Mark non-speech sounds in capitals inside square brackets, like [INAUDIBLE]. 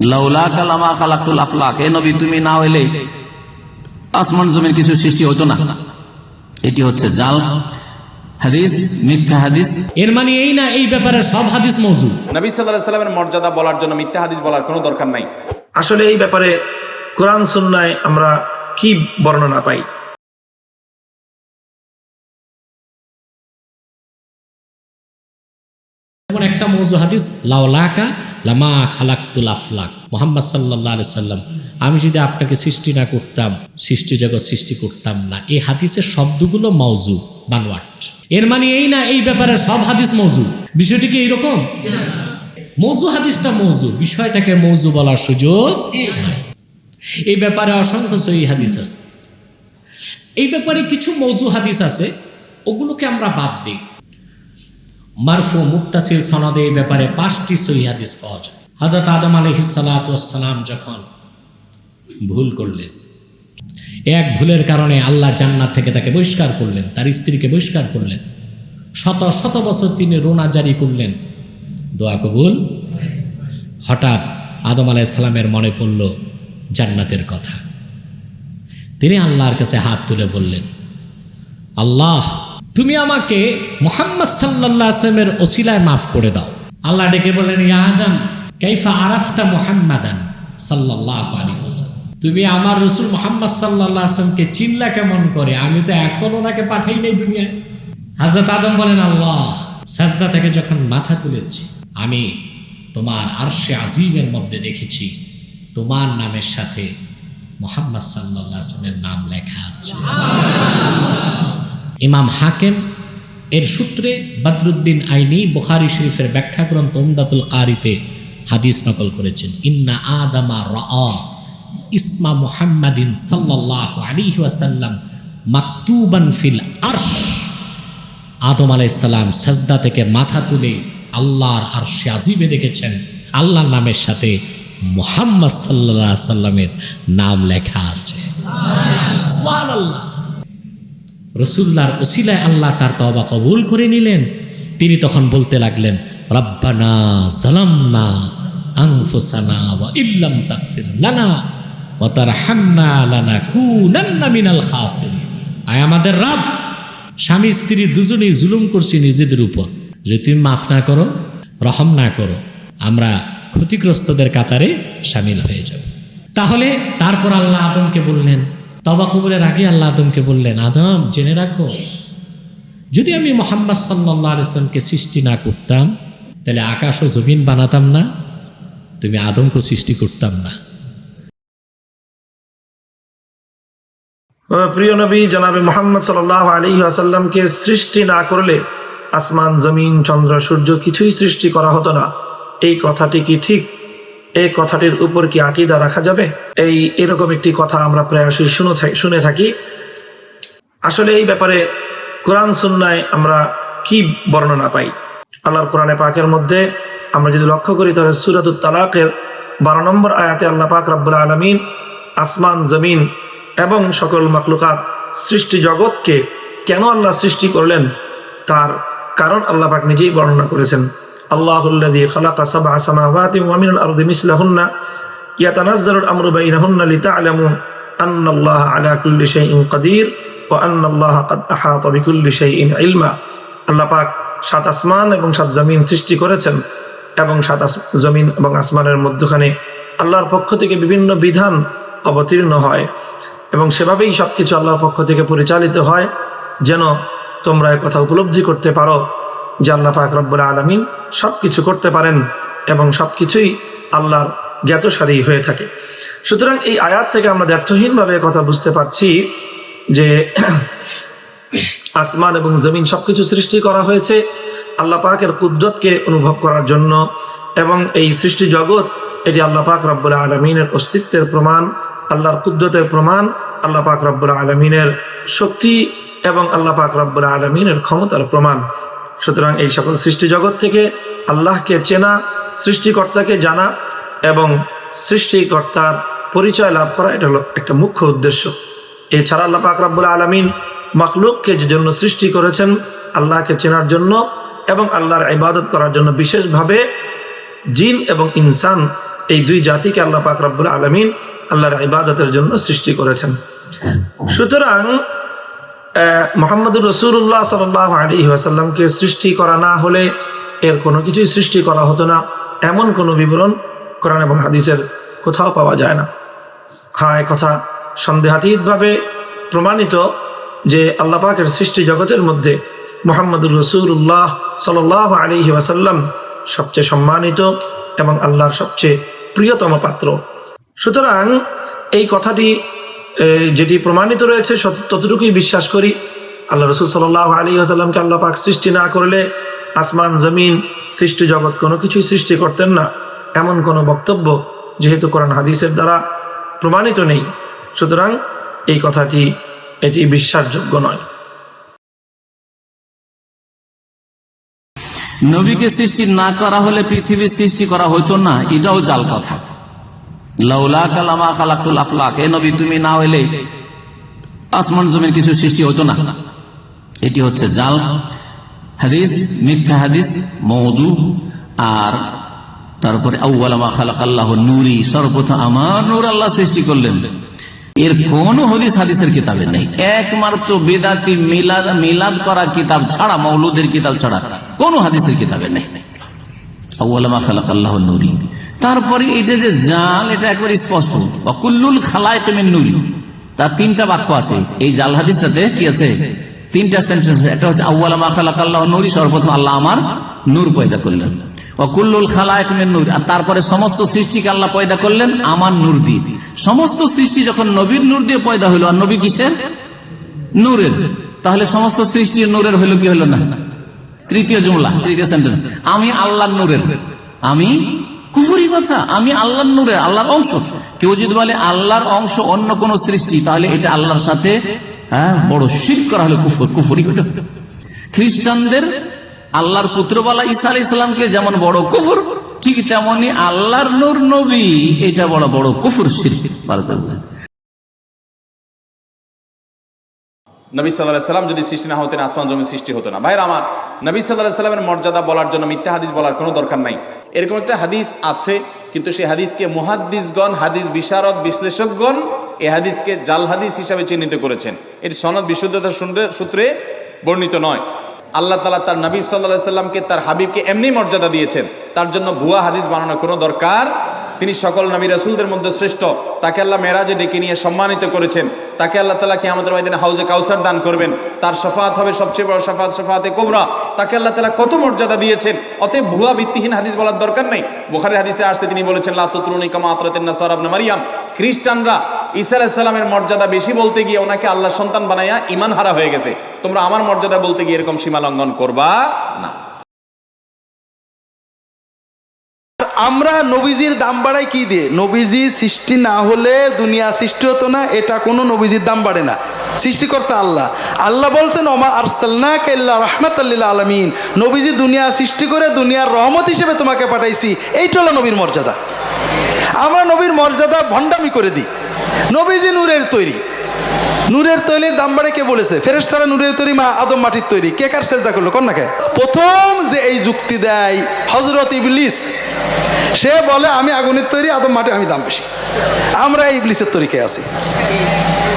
লাউলা কালামা খালাকুল আফলাক। হে নবী তুমি না হইলে আসমান জমির কিছু সৃষ্টি হতো না। এটি হচ্ছে জাল হাদিস মিথ্যা হাদিস। এর মানে এই না এই ব্যাপারে সব হাদিস মৌজু নবী সাল্লাহ সাল্লামের মর্যাদা বলার জন্য মিথ্যা হাদিস বলার কোনো দরকার নাই। আসলে এই ব্যাপারে কোরআন সুন্নায় আমরা কি বর্ণনা পাই? একটা মৌজু হাদিস লাউলাকা লামা খালাক্তুল আফলাক। মোহাম্মদ সাল্লাহ সাল্লাম, আমি যদি আপনাকে সৃষ্টি না করতাম, সৃষ্টি জগৎ সৃষ্টি করতাম না। এই হাদিসের শব্দগুলো মৌজু বানওয়াট এর মানে এই না, এই ব্যাপারে সব হাদিস মৌজু বিষয়টি কি এইরকম? মৌজু হাদিসটা মৌজু বিষয়টাকে মৌজু বলার সুযোগ এই ব্যাপারে অসংখ্য সহি হাদিস আছে। এই ব্যাপারে কিছু মৌজু হাদিস আছে, ওগুলোকে আমরা বাদ দিই। মারফু মুক্তাসিল সনদে এই ব্যাপারে পাঁচটি সহি হাদিস পাওয়া যায়। হজরত আদম আলহিসাল্লাম যখন ভুল করলেন, এক ভুলের কারণে আল্লাহ জান্নাত থেকে তাকে বহিষ্কার করলেন, তার স্ত্রীকে বহিষ্কার করলেন, শত শত বছর তিনি রোনা জারি করলেন, দোয়া কবুল। হঠাৎ আদম আলাইসাল্লামের মনে পড়ল জান্নাতের কথা। তিনি আল্লাহর কাছে হাত তুলে বললেন, আল্লাহ তুমি আমাকে মোহাম্মদ সাল্লাহ আসলামের ওসিলায় মাফ করে দাও। আল্লাহ ডেকে বলেন ইয়া আদম, কাইফা আরাফতা মোহাম্মাদান সাল্লাহ আলী তুমি আমার রসুল মোহাম্মদ সাল্লাহ আসলামকে চিল্লা কেমন করে? আমি তো এখন ওনাকে পাঠাই নাই দুনিয়ায়। হাজরত আদম বলেন, আল্লাহ, সাজদা থেকে যখন মাথা তুলেছি, আমি তোমার আরশে আজিমের মধ্যে দেখেছি, তোমার নামের সাথে মোহাম্মদ সাল্লাহ আসলামের নাম লেখা আছে। ইমাম হাকেম, এর সূত্রে বদরুদ্দিন আইনি বুখারি শরীফের ব্যাখ্যা গ্রন্থ উমদাতুল কারিতে হাদিস নকল করেছেন। ইন্না আদামা রা ইসমা মুহাম্মাদিন সাল্লাল্লাহু আলাইহি ওয়াসাল্লাম মাকতুবান ফিল আরশ। আদম আলাইসাল্লাম সাজদা থেকে মাথা তুলে আল্লাহর আরশে আজিবে দেখেছেন। আল্লাহর নামের সাথে মুহাম্মদ সাল্লাহ সাল্লামের নাম লেখা আছে। সুবহানাল্লাহ। রসুল্লাহর ওসিলায় আল্লাহ তার তবা কবুল করে নিলেন। তিনি তখন বলতে লাগলেন, রব্বানা জালামনা আমাদের রব, স্বামী স্ত্রী দুজনেই জুলুম যদি তুমি মাফ না করো, রহম না করো, আমরা ক্ষতিগ্রস্তদের কাতারে সামিল হয়ে যাব। তাহলে তারপর আল্লাহ আদমকে বললেন তবা কবুলের আগে আল্লাহ আদমকে বললেন, আদম, জেনে রাখো, যদি আমি মোহাম্মদ সাল্লাহ আলিয়াকে সৃষ্টি না করতাম, তাহলে আকাশ ও জমিন বানাতাম না, তুমি আদমকে সৃষ্টি করতাম না। প্রিয় নবী, জনাবে মোহাম্মদ সাল আলী আসাল্লামকে সৃষ্টি না করলে আসমান, জমিন, চন্দ্র, সূর্য কিছুই সৃষ্টি করা হতো না। এই কথাটি কি ঠিক? এই কথাটির উপর কি আকিদা রাখা যাবে? এই এরকম একটি কথা আমরা প্রায়শই শুনে শুনে থাকি। আসলে এই ব্যাপারে কোরআন সুন্নায় আমরা কি বর্ণনা পাই? আল্লাহর কোরআনে পাকের মধ্যে আমরা যদি লক্ষ্য করি, তাহলে সুরাতুত তালাকের বারো নম্বর আয়াতে আল্লাহ পাক রব্বুল আলমিন আসমান, জমিন এবং সকল মাকলুকাত সৃষ্টি জগৎকে কেন আল্লাহ সৃষ্টি করলেন? তার কারণ আল্লাহ পাক নিজেই বর্ণনা করেছেন। আল্লাহুল্লাযী খালাকা সাবআ সামাওয়াতি ওয়া মিনাল আরদি মিসলাহুন্না ইয়াতানাজ্জালুল আমরু বাইনাহুন্না লিতা'লামু আন্নাল্লাহা আলা কুল্লি শাইইন কাদির ওয়া আন্নাল্লাহা কাদ আহাতা বিকুল্লি শাইইন ইলমা। আল্লাহ পাক সাত আসমান এবং সাত জমিন সৃষ্টি করেছেন এবং সাত জমিন এবং আসমানের মধ্যখানে আল্লাহর পক্ষ থেকে বিভিন্ন বিধান অবতীর্ণ হয় এবং সেভাবেই সবকিছু আল্লাহর পক্ষ থেকে পরিচালিত হয় যেন তোমরা কথা উপলব্ধি করতে পারো। যে আল্লাহ পাক রব্বুল আলমিন সব কিছু করতে পারেন এবং সব কিছুই আল্লাহর জ্ঞাতসারী হয়ে থাকে। সুতরাং এই আয়াত থেকে আমরা ব্যর্থহীনভাবে কথা বুঝতে পারছি যে [CLEARS THROAT] আসমান এবং জমিন সবকিছু সৃষ্টি করা হয়েছে আল্লাহ পাকের কুদরতকে অনুভব করার জন্য এবং এই সৃষ্টি জগৎ, এটি আল্লাহ পাক রব্বুল আলমিনের অস্তিত্বের প্রমাণ, আল্লাহর কুদরতের প্রমাণ, আল্লাহ পাক রব্বুল আলমিনের শক্তি এবং আল্লাহ পাক রব্বুল আলমিনের ক্ষমতার প্রমাণ। সুতরাং এই সকল সৃষ্টি জগৎ থেকে আল্লাহকে চেনা, সৃষ্টিকর্তাকে জানা এবং সৃষ্টিকর্তার পরিচয় লাভ করা, এটা হলো একটা মুখ্য উদ্দেশ্য। এছাড়া আল্লাহ পাক রব্বুল আলমিন মখলুককে যে জন্য সৃষ্টি করেছেন, আল্লাহকে চেনার জন্য এবং আল্লাহর ইবাদত করার জন্য বিশেষভাবে জিন এবং ইনসান, এই দুই জাতিকে আল্লাহ পাক আলমিন আল্লাহর ইবাদতের জন্য সৃষ্টি করেছেন। সুতরাং মোহাম্মদুর রসুল্লাহ সাল আলী ওয়াসাল্লামকে সৃষ্টি করা না হলে এর কোনো কিছুই সৃষ্টি করা হতো না। এমন কোনো বিবরণ কোরআন এবং হাদিসের কোথাও পাওয়া যায় না। হ্যাঁ কথা সন্দেহাতীতভাবে প্রমাণিত যে আল্লাহ পাকের সৃষ্টি জগতের মধ্যে মোহাম্মদুর রসুল্লাহ সাল আলী ওয়াসাল্লাম সবচেয়ে সম্মানিত এবং আল্লাহর সবচেয়ে প্রিয়তম পাত্র। সুতরাং এই কথাটি যেটি প্রমাণিত রয়েছে ততটুকুই বিশ্বাস করি, আল্লাহ রসুল সাল্লাহ আলী আসাল্লামকে আল্লাহ পাক সৃষ্টি না করলে আসমান, জমিন, সৃষ্টি জগৎ কোনো কিছুই সৃষ্টি করতেন না। এমন কোনো বক্তব্য যেহেতু কোরআন হাদিসের দ্বারা প্রমাণিত নেই। সুতরাং এই কথাটি, এটি বিশ্বাসযোগ্য নয়। নবীকে সৃষ্টি না করা হলে পৃথিবীর সৃষ্টি করা হইতো না, এটাও জাল কথা। এ নবী, তুমি না আসমান জমিন কিছু সৃষ্টি না। এটি হচ্ছে জাল, হাদিস, মিথ্যা হাদিস মৌদু আর তারপরে আল্লাহ নুরি, সর্বপ্রথম আমার নূর আল্লাহ সৃষ্টি করলেন। এর কোন হদিস হাদিসের কিতাবে নেই। একমাত্র বেদাতি মিলাদ মিলাদ করা কিতাব ছাড়া মৌলুদের কিতাব ছাড়া কোন হাদিসের কিতাবে নেই। আউ্লামা খালাক আল্লাহ নুরি। তারপরে এটা যে জাল, এটা একবার স্পষ্ট। অকুল্লুল খালায় তুমি নুরি। তার তিনটা বাক্য আছে। এই জাল হাদিসটাতে কি আছে? তিনটা সেন্টেন্স একটা হচ্ছে আউ্লামা খালাক আল্লাহ নুরি সর্বপ্রথম আল্লাহ আমার নূর পয়দা করলেন। অকুল্লুল খালায় তুমি নূর। আর তারপরে সমস্ত সৃষ্টিকে আল্লাহ পয়দা করলেন আমার নূর দিয়ে। সমস্ত সৃষ্টি যখন নবীর নূর দিয়ে পয়দা হলো, আর নবী কিসের? নূরের। তাহলে সমস্ত সৃষ্টির নূরের হইল কি হলো না? তৃতীয় জুমলা, তৃতীয় সেন্টেন্স আমি আল্লাহ নূরের। আমি কুফুরি কথা। আমি আল্লাহর নূরের, আল্লাহর অংশ। কেউ যদি বলে আল্লাহর অংশ অন্য কোন সৃষ্টি, তাহলে এটা আল্লাহর সাথে হ্যাঁ বড় শির করা হলো কুফুর। কুফুরি হলো। খ্রিস্টানদের আল্লাহর পুত্র বলা আলী ইসলামকে যেমন বড় কুফুর, ঠিক তেমনি আল্লাহর নূর নবী, এটা বড় বড় কুফুর শির ভালো করে নবী সাল্লাহ সাল্লাম যদি সৃষ্টি না হতেন, আসমান জমি সৃষ্টি হতো না। ভাইরা আমার, নবী সাল্লাহ সাল্লামের মর্যাদা বলার জন্য মিথ্যা হাদিস বলার কোনো দরকার নাই। এরকম একটা হাদিস আছে, কিন্তু সেই হাদিসকে মুহাদ্দিসগণ, হাদিস বিশারদ বিশ্লেষকগণ এই হাদিসকে জাল হাদিস হিসাবে চিহ্নিত করেছেন। এটি সনদ বিশুদ্ধতা সূত্রে- সূত্রে বর্ণিত নয়। আল্লাহ তালা তার নবী সাল্লাহ সাল্লামকে, তার হাবিবকে এমনি মর্যাদা দিয়েছেন। তার জন্য ভুয়া হাদিস বানানোর কোনো দরকার তিনি সকল নবী রাসুলদের মধ্যে শ্রেষ্ঠ। তাকে আল্লাহ মেরাজে ডেকে নিয়ে সম্মানিত করেছেন। তাকে আল্লাহ তালা কি আমাদের ময়দানে হাউজে কাউসার দান করবেন। তার সফাত হবে সবচেয়ে বড় সফাত সফাতে কোবরা। তাকে আল্লাহ তালা কত মর্যাদা দিয়েছেন। অতএব ভুয়া ভিত্তিহীন হাদিস বলার দরকার নেই। বুখারের হাদিসে আসছে, তিনি বলেছেন লাতুরুনি কামা আতরাতেন নাসার আবনা মারিয়াম। খ্রিস্টানরা ঈসা আলাইসাল্লামের মর্যাদা বেশি বলতে গিয়ে ওনাকে আল্লাহ সন্তান বানাইয়া ইমান হারা হয়ে গেছে। তোমরা আমার মর্যাদা বলতে গিয়ে এরকম সীমা লঙ্ঘন করবা না। আমরা নবীজির দাম বাড়াই কি দিয়ে? নবীজি সৃষ্টি না হলে দুনিয়া সৃষ্টি হতো না, এটা কোনো নবীজির দাম বাড়ে না। সৃষ্টিকর্তা আল্লাহ। আল্লাহ বলছেন, ওমা আরসালনা কেল্লা রহমাতাল্লিল আলমিন। নবীজি দুনিয়া সৃষ্টি করে দুনিয়ার রহমত হিসেবে তোমাকে পাঠাইছি, এইটা হলো নবীর মর্যাদা। আমরা নবীর মর্যাদা ভণ্ডামি করে দিই। নবীজি নূরের তৈরি। নূরের তৈরির দাম বাড়ে কে বলেছে? ফেরেস তারা নূরের তৈরি, মা আদম মাটির তৈরি। কে কার চেষ্টা করল? কন না কে? প্রথম যে এই যুক্তি দেয় হজরত ইবলিস সে বলে, আমি আগুনের তৈরি, আদম মাটি আমি দাম বেশি। আমরা এই ইবলিসের তৈরিকে আছি।